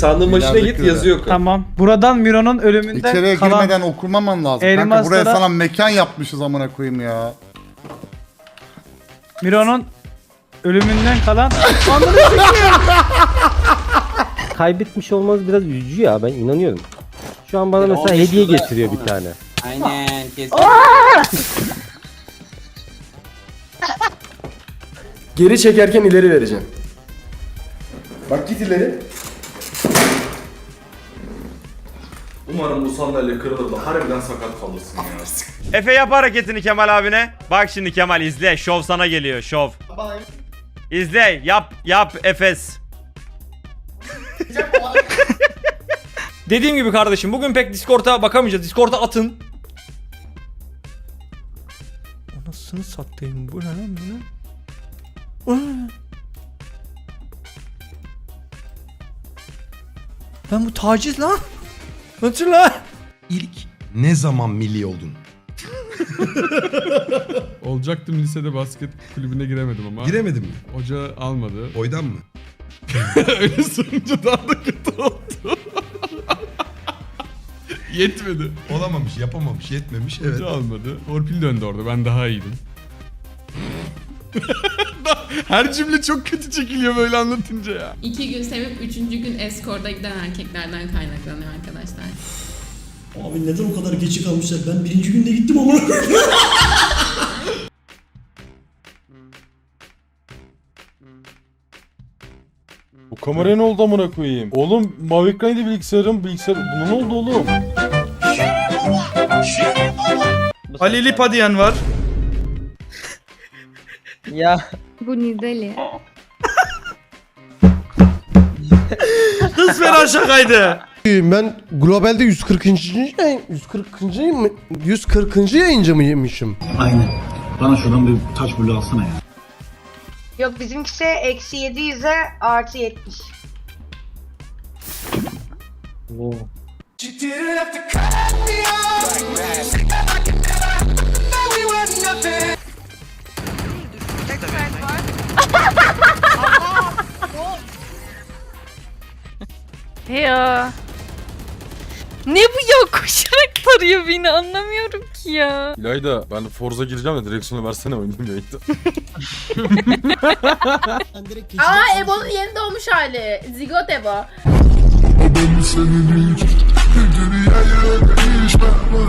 sandığın başına İlerideki git öyle. yazıyor. Tamam. Buradan Miro'nun ölümünden İçeriye kalan... girmeden okumaman lazım. Kanka Elmaslara- buraya sana mekan yapmışız amına koyayım ya. Miro'nun ölümünden kalan... Kaybetmiş olmanız biraz üzücü ya ben inanıyorum. Şu an bana mesela olmuş hediye da- getiriyor bir tane. Aynen kesin. Geri çekerken ileri vereceğim. Bak git ileri. Umarım bu sandalye kırılır da harbiden sakat kalırsın ya. Efe yap hareketini Kemal abine. Bak şimdi Kemal izle. Şov sana geliyor. Şov. İzle. Yap. Yap Efes. Dediğim gibi kardeşim bugün pek Discord'a bakamayacağız. Discord'a atın. Anasını satayım bu ne lan bu ne? Bu ne? Ben bu taciz lan. Nasıl lan? İlk ne zaman milli oldun? Olacaktım lisede basket kulübüne giremedim ama. Giremedim mi? Hoca almadı. Boydan mı? Öyle sorunca daha da kötü oldu. Yetmedi. Olamamış, yapamamış, yetmemiş. Evet. Hoca almadı. Torpil döndü orada. Ben daha iyiydim. Her cümle çok kötü çekiliyor böyle anlatınca ya. İki gün sevip üçüncü gün eskorda giden erkeklerden kaynaklanıyor arkadaşlar. Abi neden o kadar geçi kalmışlar? Ben birinci günde gittim ama. Bu kameraya ne oldu amına koyayım? Oğlum mavi ekranıydı bilgisayarım. Bilgisayar buna ne oldu oğlum? Ali Lipa diyen var. Ya Bu Nidali. Kız fena şakaydı. Ben globalde 140. yayın 140. mı 140. yayıncı mıymışım? Aynen. Bana şuradan bir taş bulu alsana ya. Yok bizimkisi eksi 700'e artı 70. Ya. Ne bu ya koşarak tarıyor beni anlamıyorum ki ya. İlayda ben Forza gireceğim de direksiyonu versene oynayayım yayında. Aa Ebo'nun yeni doğmuş hali. Zigot Ebo.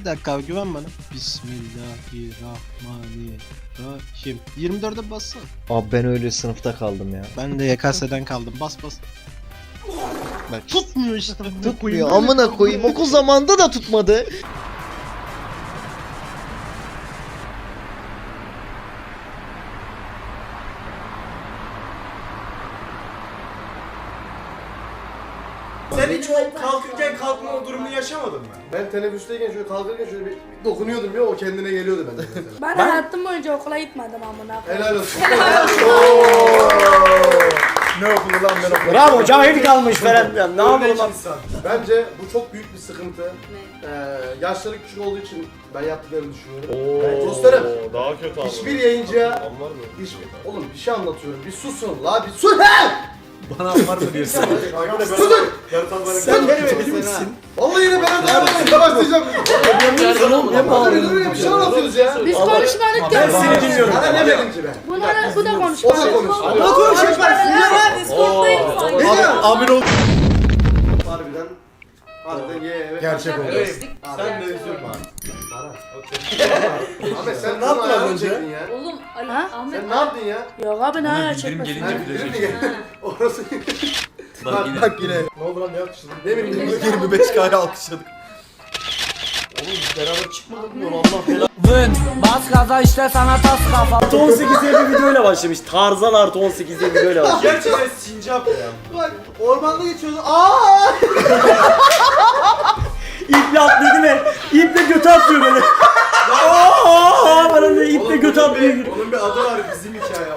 Bir dakika abi güven bana. Bismillahirrahmanirrahim. 24'e bassana. Abi ben öyle sınıfta kaldım ya. Ben de YKS'den kaldım. Bas bas. Bak tutmuyor işte. Tutmuyor amına koyayım okul zamanında da tutmadı. Sen hiç o kalkırken kalkma durumunu yaşamadın mı? Ben teneffüsteyken şöyle kalkarken şöyle bir dokunuyordum ya o kendine geliyordu bende mesela. Ben, hayatım boyunca okula gitmedim amına. Helal olsun. Ne okulu lan ben okulu. Bravo cahil kalmış falan. Ya, ne yapalım lan? Bence bu çok büyük bir sıkıntı. Ee, yaşları küçük olduğu için ben yaptıklarını düşünüyorum. Ben dostlarım Daha kötü abi. hiçbir yayıncıya Var mı? hiçbir... Oğlum bir şey anlatıyorum. Bir susun la bir sus he! Bana var mı diyorsun? Sen beni verir misin? Vallahi yine ben anlamadım. Tamam diyeceğim. Bakın öyle bir şey anlatıyoruz ya. Biz konuşmadık Ben ya. seni dinliyorum. Bana ne verin ki ben? Bunlar bu da O da konuşmadı. konuş. O konuşmadı. Amin ol. Harbiden ye evet. Gerçek oldu. Sen de üzülme abi. Ahmet sen ne yaptın az önce? Ya? Oğlum ha? Ahmet. Sen ne yaptın ya? Yok abi ne ayağı çekmesin. gelince bilecek. Orası. Bak yine. Bak yine. Ne oldu lan ne yapmışsın? Ne bileyim. 25 kare alkışladık. Bas gaza işte sana tas kafa. 18 diye bir videoyla başlamış. Tarzan artı 18 diye bir videoyla başlamış. Gerçekten sincap ya. Bak ormanda geçiyordu. Aa! İple atlıyor değil mi? İple götü atıyor böyle. Aa, bana da iple götü atıyor. Onun bir adı var bizim hikaye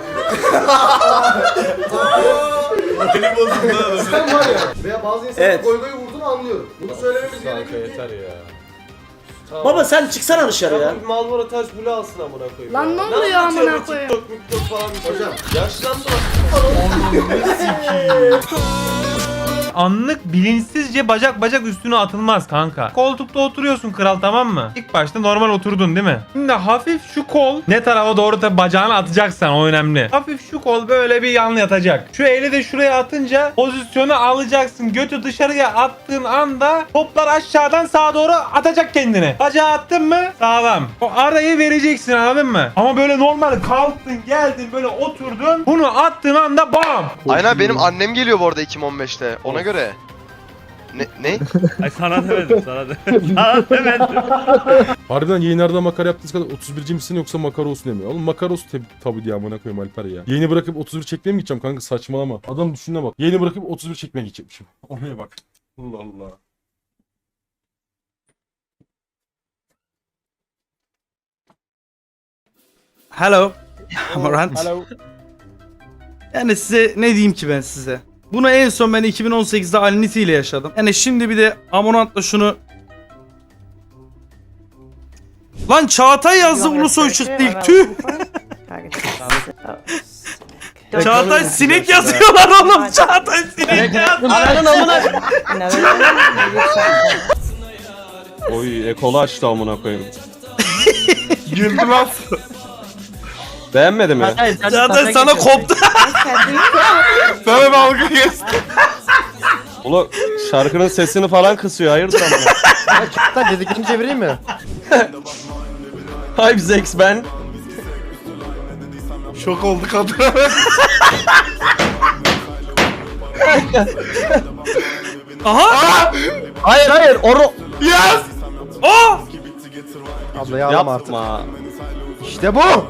Beni bozdun lan. Sen var ya. Veya bazı insanlar Evet. goy goy vurduğunu anlıyorum. Bunu söylememiz gerekiyor. yeter ya. Baba sen çıksana dışarı ya. Malbora taş bulu alsın amına koyayım. Lan ne oluyor amına koyayım? Hocam. Yaşlandı anlık bilinçsizce bacak bacak üstüne atılmaz kanka. Koltukta oturuyorsun kral tamam mı? İlk başta normal oturdun değil mi? Şimdi hafif şu kol ne tarafa doğru tabi bacağını atacaksan o önemli. Hafif şu kol böyle bir yan yatacak. Şu eli de şuraya atınca pozisyonu alacaksın. Götü dışarıya attığın anda toplar aşağıdan sağa doğru atacak kendini. Bacağı attın mı sağlam. O arayı vereceksin anladın mı? Ama böyle normal kalktın geldin böyle oturdun. Bunu attığın anda bam. Aynen benim annem geliyor bu arada 2015'te. Ona göre. Ne? Ne? Ay sana demedim sana demedim. sana demedim. Harbiden yayınlarda makara yaptığınız kadar 31. misin yoksa makara olsun demiyor. Oğlum makara olsun tabi, tabi diye amına koyayım Alper ya. Yayını bırakıp 31 çekmeye mi gideceğim kanka saçmalama. Adam düşününe bak. Yayını bırakıp 31 çekmeye gidecekmişim. Oraya bak. Allah Allah. Hello. Amorant. Yani size ne diyeyim ki ben size? Bunu en son ben 2018'de Alinity ile yaşadım. Yani şimdi bir de Amorant'la şunu... Lan Çağatay yazdı Ulusoy çıktı ilk tüh. Çağatay sinek yazıyorlar oğlum. Çağatay sinek yazıyor. Oy ekolu açtı amına koyayım. Güldü lan. Beğenmedi mi? Çağatay sana koptu. sana dalga geçti. Ulu şarkının sesini falan kısıyor hayırdır amına. dediklerini çevireyim mi? Hi Zex ben. Şok oldu kadın. Aha. Hayır hayır oru. Yes! Oh. Ablayı ağlama artık. Yapma. İşte bu.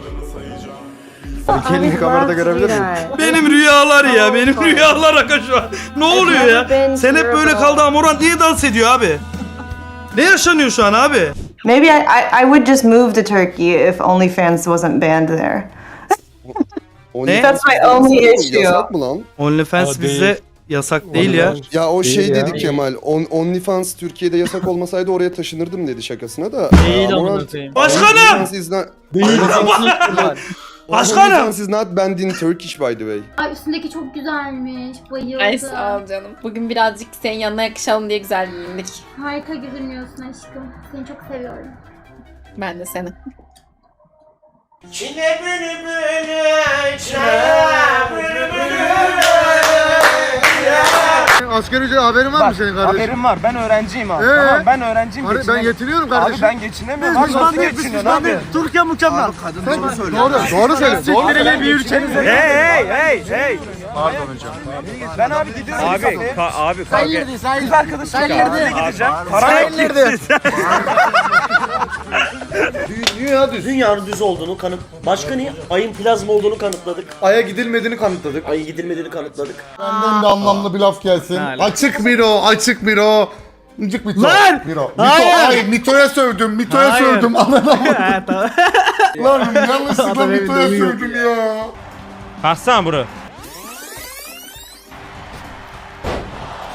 Bir elini kamerada görebilir miyim? Benim rüyalar ya. Benim rüyalar aga şu an. Ne oluyor ya? Sen hep böyle kaldı Amorant niye dans ediyor abi? Ne yaşanıyor şu an abi? Maybe I, I, I would just move to Turkey if OnlyFans wasn't banned there. Ne? That's my only issue. mı lan? OnlyFans Aa, değil. yasak değil ya. Ya o şey ya. dedi Kemal. OnlyFans Türkiye'de yasak olmasaydı oraya taşınırdım dedi şakasına da. Değil Başkanım! is not, Başkanım! is not banned in Turkish by the way. Ay üstündeki çok güzelmiş. Bayıldım. Ay sağ ol canım. Bugün birazcık senin yanına yakışalım diye güzel giyindik. Harika görünüyorsun aşkım. Seni çok seviyorum. Ben de seni. Asgari ücret haberin var mı senin kardeşim? Haberim var. Ben öğrenciyim abi. Ee? Tamam ben öğrenciyim. Abi ben yetiniyorum kardeşim. ben geçinemiyorum. Abi nasıl geçiniyorsun abi? Türkiye mükemmel. Sen doğru, doğru söyle. Doğru söyle. bir ülkenize. hey hey hey. Pardon hocam. Ben abi gidiyorum. Abi abi kavga. Kız arkadaşım geldi. gideceğim. Para indirdi. Dünya düz. Dünyanın düz olduğunu kanıt. Başka ne? Ayın plazma olduğunu kanıtladık. Ay'a gidilmediğini kanıtladık. Ayın gidilmediğini kanıtladık. Benden bir anlamlı bir laf gelsin. Açık Miro, açık Miro. Mıcık Mito. Lan! Miro. Mito, Hayır! ay Mito'ya sövdüm, Mito'ya Hayır. sövdüm. Anladın mı? Ha, tamam. Lan yanlışlıkla Adam Mito'ya uyuyor. sövdüm ya. Kalksana bro.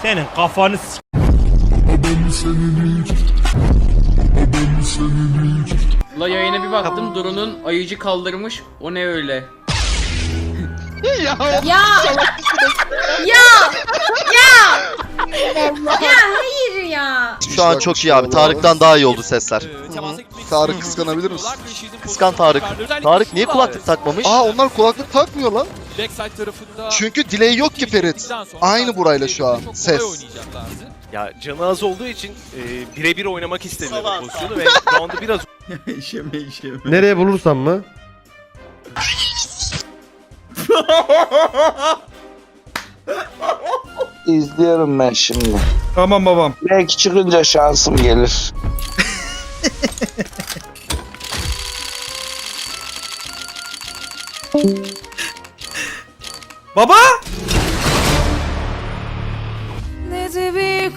Senin kafanı s- La yayına bir baktım Duru'nun ayıcı kaldırmış. O ne öyle? Ya! ya! Ya! ya hayır ya! Şu an çok iyi abi. Tarık'tan daha iyi oldu sesler. Tarık kıskanabilir misin? Kıskan Tarık. Tarık niye kulaklık takmamış? Aa onlar kulaklık takmıyor lan. Çünkü delay yok ki Ferit. Aynı burayla şu an ses. Ya canı az olduğu için e, birebir oynamak istemiyor bu pozisyonu ve roundu biraz işeme işeme. Nereye bulursam mı? İzliyorum ben şimdi. Tamam babam. Belki çıkınca şansım gelir. Baba! Bir